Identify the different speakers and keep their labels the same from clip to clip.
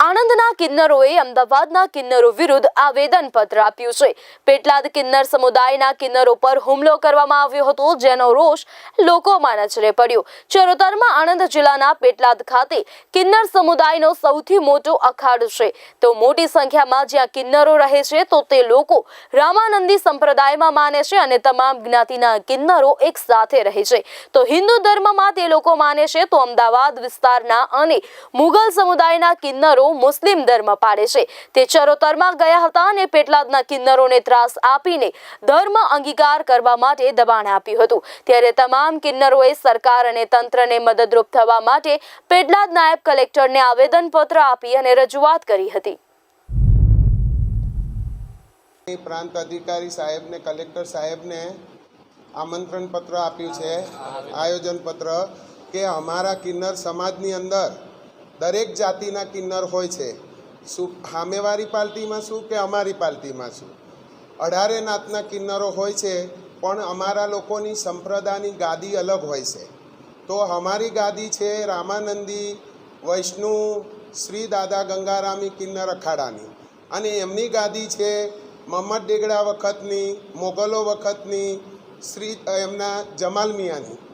Speaker 1: આણંદના કિન્નરોએ અમદાવાદના કિન્નરો વિરુદ્ધ આવેદનપત્ર આપ્યું છે. પેટલાદ કિન્નર સમુદાયના કિન્નરો પર હુમલો કરવામાં આવ્યો હતો, જેનો રોષ લોકોમાં નજરે પડ્યો. ચરોતરમાં આણંદ જિલ્લાના પેટલાદ ખાતે કિન્નર સમુદાયનો સૌથી મોટો અખાડ છે. તો મોટી સંખ્યામાં જ્યાં કિન્નરો રહે છે, તો તે લોકો રામાનંદી સંપ્રદાયમાં માને છે અને તમામ જ્ઞાતિના કિન્નરો એક સાથે રહે છે. તો હિન્દુ ધર્મમાં તે લોકો માને છે, તો અમદાવાદ વિસ્તારના અને મુઘલ સમુદાયના કિન્નરો મુસ્લિમ ધર્મ પાડે છે. તે ચરોતરમાં ગયા હતા અને પેટલાદના કિન્નરોને ત્રાસ આપીને ધર્મ અંગીકાર કરવા માટે દબાણ આપ્યું હતું. ત્યારે તમામ કિન્નરોએ સરકાર અને તંત્રને મદદરૂપ થવા માટે પેટલાદ નાયબ કલેક્ટરને આવેદનપત્ર આપી અને રજૂઆત કરી હતી.
Speaker 2: પ્રાંત અધિકારી સાહેબને, કલેક્ટર સાહેબને આમંત્રણ પત્ર આપ્યું છે આયોજન પત્ર કે અમારા કિન્નર સમાજની અંદર દરેક જાતિના કિન્નર હોય છે. શું સામેવાળી પાર્ટીમાં શું કે અમારી પાર્ટીમાં શું? અઢારે નાતના કિન્નરો હોય છે, પણ અમારા લોકોની સંપ્રદાયની ગાદી અલગ હોય છે. તો અમારી ગાદી છે રામાનંદી, વૈષ્ણુ, શ્રી દાદા ગંગારામી કિન્નર અખાડાની. અને એમની ગાદી છે મહમ્મદ ડેગડા વખતની, મોગલો વખતની, શ્રી એમના જમાલ મિયાની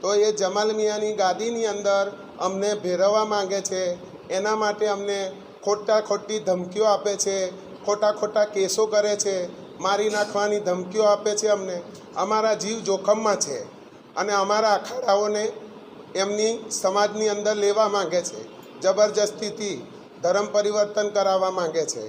Speaker 2: તો એ જમાલ મિયાની ગાદીની અંદર અમને ભેરવવા માંગે છે. એના માટે અમને ખોટા ખોટી ધમકીઓ આપે છે. ખોટા ખોટા કેસો કરે છે. મારી નાખવાની ધમકીઓ આપે છે અમને. અમારા જીવ જોખમમાં છે અને અમારા અખાડાઓને એમની સમાજની અંદર લેવા માંગે છે. જબરજસ્તીથી ધર્મ પરિવર્તન કરાવવા માંગે છે.